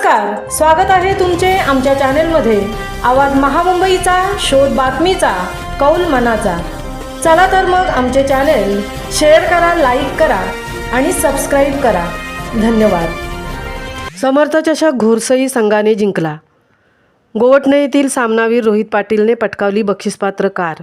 नमस्कार स्वागत आहे तुमचे आमच्या चॅनेलमध्ये. आवाज महामुंबईचा शोध बातमीचा कौल मनाचा. चला तर मग आमचे चॅनेल शेअर करा लाईक करा आणि सबस्क्राईब करा. धन्यवाद. समर्थ चषक घोरसई संघाने जिंकला. गोवटणे येथील सामनावीर रोहित पाटीलने पटकावली बक्षीसपात्र कार.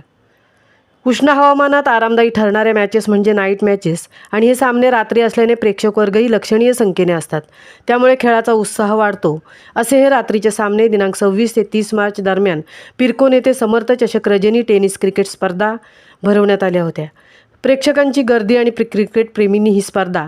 उष्ण हवामानात आरामदायी ठरणाऱ्या मॅचेस म्हणजे नाईट मॅचेस आणि हे सामने रात्री असल्याने प्रेक्षक वर्गही लक्षणीय संख्येने असतात. त्यामुळे खेळाचा उत्साह वाढतो. असे हे रात्रीचे सामने दिनांक सव्वीस ते तीस मार्च दरम्यान पिरकोन येथे समर्थ चषक रजनी टेनिस क्रिकेट स्पर्धा भरवण्यात आल्या होत्या. प्रेक्षकांची गर्दी आणि क्रिकेटप्रेमींनी ही स्पर्धा.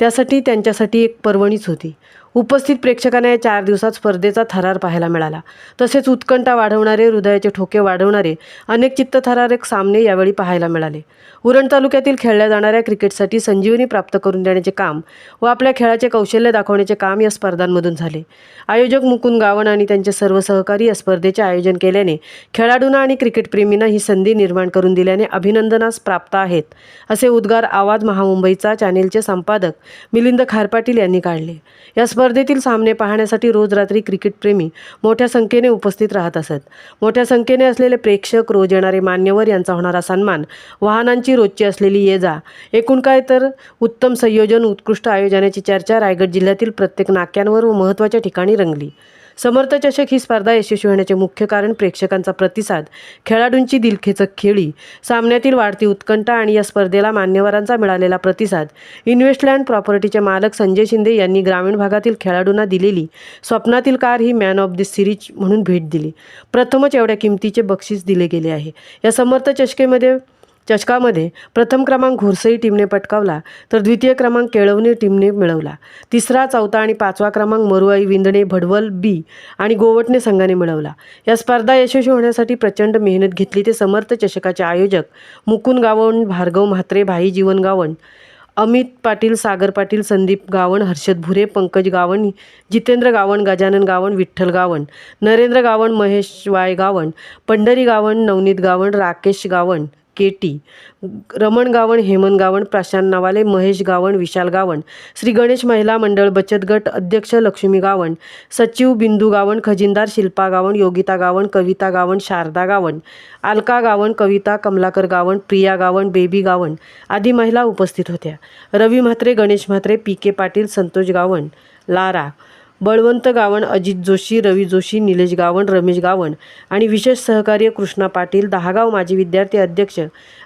त्यासाठी त्यांच्यासाठी एक पर्वणीच होती. उपस्थित प्रेक्षकांना या चार दिवसात स्पर्धेचा थरार पाहायला मिळाला. तसेच उत्कंठा वाढवणारे हृदयाचे ठोके वाढवणारे अनेक चित्तथरारक सामने यावेळी पाहायला मिळाले. उरण तालुक्यातील खेळल्या जाणाऱ्या क्रिकेटसाठी संजीवनी प्राप्त करून देण्याचे काम व आपल्या खेळाचे कौशल्य दाखवण्याचे काम या स्पर्धांमधून झाले. आयोजक मुकुंद गावण आणि त्यांचे सर्व सहकारी या स्पर्धेचे आयोजन केल्याने खेळाडूंना आणि क्रिकेटप्रेमींना ही संधी निर्माण करून दिल्याने अभिनंदनास प्राप्त आहेत असे उद्गार आवाज महामुंबईचा चॅनेलचे संपादक मिलिंद खारपाटील यांनी काढले. या स्पर्धेतील सामने पाहण्यासाठी रोज रात्री क्रिकेटप्रेमी मोठ्या संख्येने उपस्थित राहत असत. मोठ्या संख्येने असलेले प्रेक्षक रोज येणारे मान्यवर यांचा होणारा सन्मान वाहनांची रोजची असलेली ये जा एकूण काय तर उत्तम संयोजन उत्कृष्ट आयोजनाची चर्चा रायगड जिल्ह्यातील प्रत्येक नाक्यांवर व महत्त्वाच्या ठिकाणी रंगली. समर्थ चषक ही स्पर्धा यशस्वी होण्याचे मुख्य कारण प्रेक्षकांचा प्रतिसाद खेळाडूंची दिलखेचक खेळी सामन्यातील वाढती उत्कंठा आणि या स्पर्धेला मान्यवरांचा मिळालेला प्रतिसाद. इन्व्हेस्टलँड प्रॉपर्टीचे मालक संजय शिंदे यांनी ग्रामीण भागातील खेळाडूंना दिलेली स्वप्नातील कार ही मॅन ऑफ द सिरीज म्हणून भेट दिली. प्रथमच एवढ्या किमतीचे बक्षीस दिले गेले आहे. या समर्थ चषकेमध्ये चषकामध्ये प्रथम क्रमांक घोरसई टीमने पटकावला तर द्वितीय क्रमांक केळवणे टीमने मिळवला. तिसरा चौथा आणि पाचवा क्रमांक मरुआई विंदणे भडवल बी आणि गोवटणे संघाने मिळवला. या स्पर्धा यशस्वी होण्यासाठी प्रचंड मेहनत घेतली. ते समर्थ चषकाचे आयोजक Mukund Gavan Bhargav Mhatre Bhai Jeevan Gavan Amit Patil Sagar Patil Sandeep Gawan Harshad Bhure Pankaj Gawan Jitendra Gawan Gajanan Gawan Vitthal Gawan Narendra Gawan Mahesh Y Gawan Pandhari Gawan Navneet Gawan Rakesh Gawan K T Raman Gawan Heman Gawan Prashant Nawale Mahesh Gawan Vishal Gawan Shri Ganesh महिला मंडळ बचत गट अध्यक्ष लक्ष्मी गावण सचिव बिंदू गावण खजिनदार Shilpa Gawan Yogita Gawan Kavita Gawan Sharda Gawan Alka Gawan Kavita Kamalakar Gawan Priya Gawan Baby Gawan आदी महिला उपस्थित होत्या. रवी म्हात्रे गणेश म्हात्रे पी के पाटील संतोष गावण लारा बळवंत गावण अजित जोशी रवी जोशी निलेश गावण रमेश गावण आणि विशेष सहकार्य कृष्णा पाटील दहागाव माजी विद्यार्थी अध्यक्ष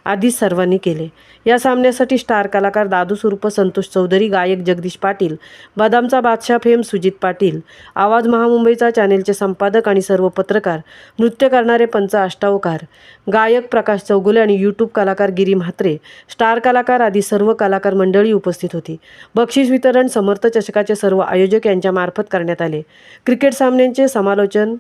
आदी सर्वांनी केले. या सामन्यासाठी स्टार कलाकार दादू स्वरूप संतोष चौधरी गायक जगदीश पाटील बदामचा बादशाह फेम सुजित पाटील आवाज महामुंबईचा चॅनेलचे संपादक आणि सर्व पत्रकार नृत्य करणारे पंच अष्टावकार गायक प्रकाश चौगुले आणि यूट्यूब कलाकार गिरी म्हात्रे स्टार कलाकार आदी सर्व कलाकार मंडळी उपस्थित होती. बक्षीस वितरण समर्थ चषकाचे सर्व आयोजक यांच्या मार्फत करण्यात आले. क्रिकेट सामन्यांचे समालोचन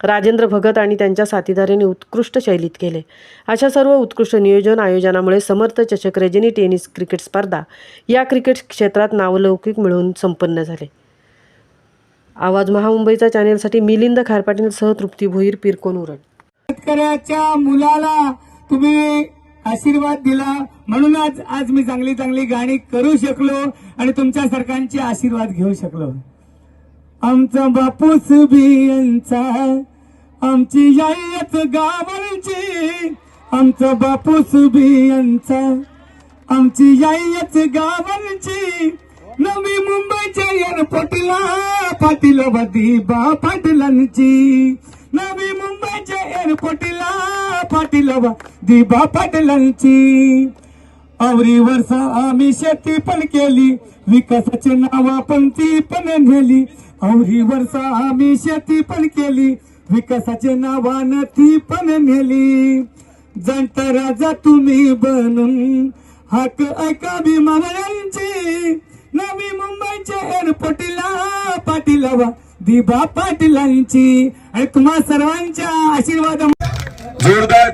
राजेंद्र भगत आणि त्यांच्या साथीदारांनी उत्कृष्ट शैलीत केले. अशा सर्व उत्कृष्ट नियोजन आयोजनामुळे समर्थ चषक रजनी टेनिस क्रिकेट स्पर्धा या क्रिकेट क्षेत्रात नावलौकिक मिळवून संपन्न झाले. आवाज महामुंबईचा चॅनेलसाठी मिलिंद खारपाटील सह तृप्ती भोईर पिरकोन उरट शेतकऱ्याच्या मुलाला तुम्ही आशीर्वाद दिला. म्हणूनच आज मी चांगली चांगली गाणी करू शकलो आणि तुमच्या सरकारचे आशीर्वाद घेऊ शकलो. आमचा बापूस बियांचा आमची यायच गावांची आमचा बापूस बियांचा आमची यायच गावांची नवी मुंबईच्या एअरपोर्टला पाटील बा पाटलांची. नवी मुंबईच्या एअरपोर्टला पाटील दिबा पाटलांची. आवरी वर्षा आम्ही शेती पण केली विकासाची नाव पण ती पण नेली आवरी वर्षा आम्ही शेती पण केली विकासाचे नावानं ती पण नेली. जाणता राजा तुम्ही बनून हाक ऐका विमानांची नवी मुंबईच्या एअरपोर्टला पाटील दिबा पाटीलांची. ऐकमा सर्वांच्या आशीर्वाद. जोरदार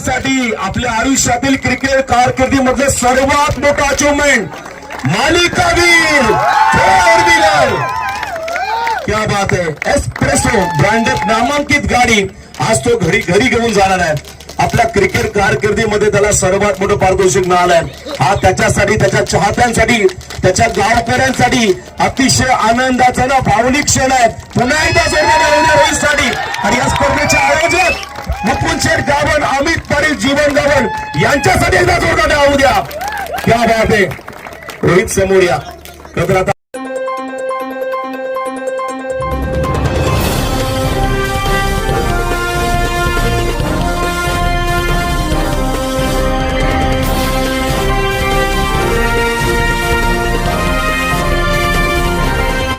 साठी आपल्या आयुष्यातील क्रिकेट कारकिर्दीमधले सर्वात मोठं अचिव्हमेंट मालिकावीर फोर व्हीलर क्या बात है. एस्प्रेसो ब्रँडेड नामांकित गाडी आज तो घरी घरी घेऊन जाणार आहे. आपल्या क्रिकेट कारकिर्दीमध्ये त्याला सर्वात मोठं पारितोषिक मिळालंय हा त्याच्यासाठी त्याच्या चाहत्यांसाठी त्याच्या गावकऱ्यांसाठी अतिशय आनंदाचा ना भावनिक क्षण आहे पुन्हा एकदा जोडण्यासाठी आणि या स्पर्धेचे आयोजक मुकुंद शेठ गावन अमित पाटील जीवन गावन यांच्यासाठी एकदा जोरदार होऊ द्या. क्या बात आहे रोहित समोर या. खरं